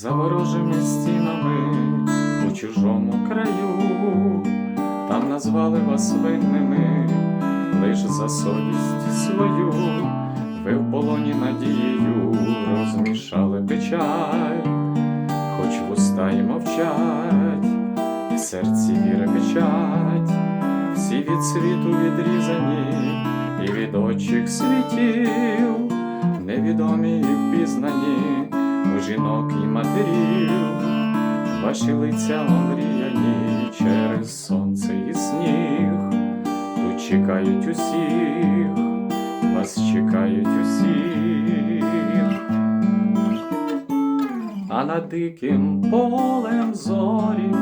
за ворожими стінами у чужому краю, там назвали вас винними лиш за совість свою, ви в полоні надією розмішали печаль, хоч вуста й мовчать, в серці віри печать, всі від світу відрізані і від очих світів, невідомі і впізнані у жінок і матерів, ваші лиця омріяні через сонце і сніг, тут чекають усіх, вас чекають усіх, а над диким полем зорі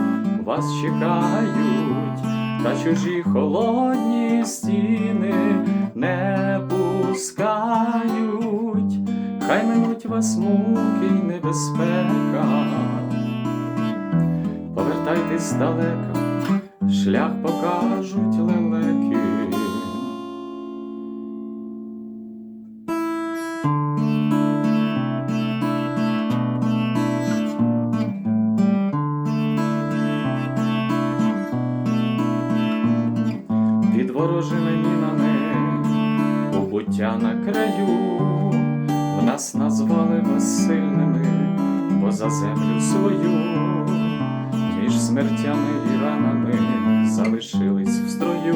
вас чекають, та чужі холодні стіни не хай минуть вас муки й небезпека. Повертайтесь далеко, шлях покажуть лелеки. Під ворожими мінами у буття на краю, нас назвали вас сильними, бо за землю свою між смертями і ранами залишились в строю,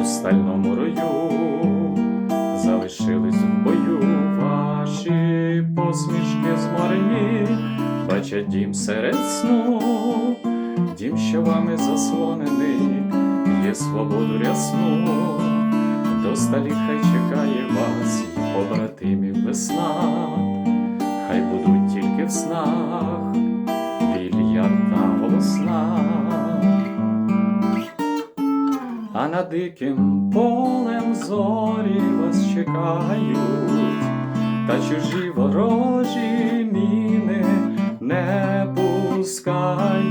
у стальному рою, залишились в бою. Ваші посмішки зморені, бачать дім серед сну, дім, що вами заслонений, є свободу рясну, до сталі хай чекає вас, побратимів весна, хай будуть тільки в снах більярдна голосна, а над диким полем зорі вас чекають, та чужі ворожі міни не пускають,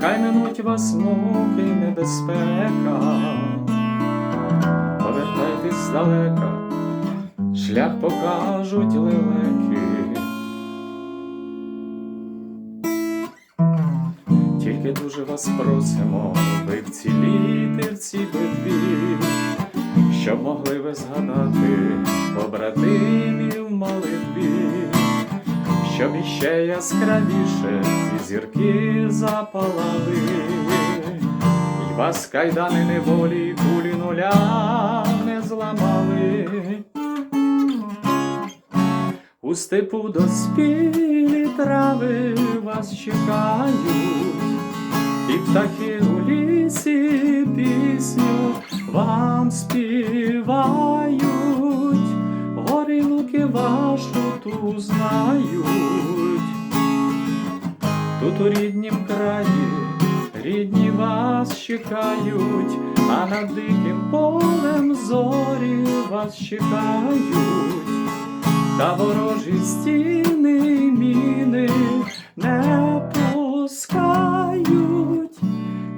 хай минуть вас муки небезпека, повертайтесь здалека, шлях покажуть лелеки. Тільки дуже вас просимо, ви вціліти в цій битві, щоб могли ви згадати побратимів молитві, щоб іще яскравіше ці зірки запалали, і вас кайдани неволі кулі нуля не зламали. У степу доспілі трави вас чекають, і птахи у лісі пісню вам співають, гори луки вашу ту знають, тут у ріднім краї рідні вас чекають, а над диким полем зорі вас чекають та ворожі стіни міни не пускають,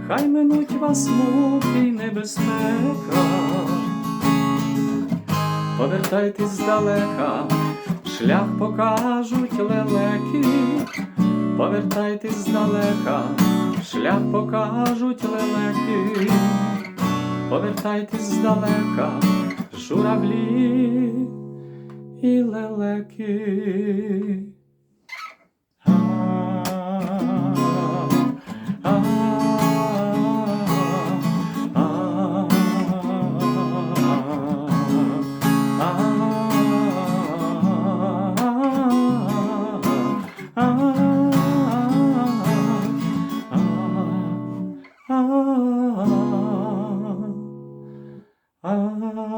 хай минуть вас муки небезпека. Повертайтесь здалека, шлях покажуть лелеки, повертайтесь здалека, шлях покажуть лелеки, повертайтесь здалека, журавлі e leleque. ah, ah, ah, ah, ah, ah, ah, ah, ah,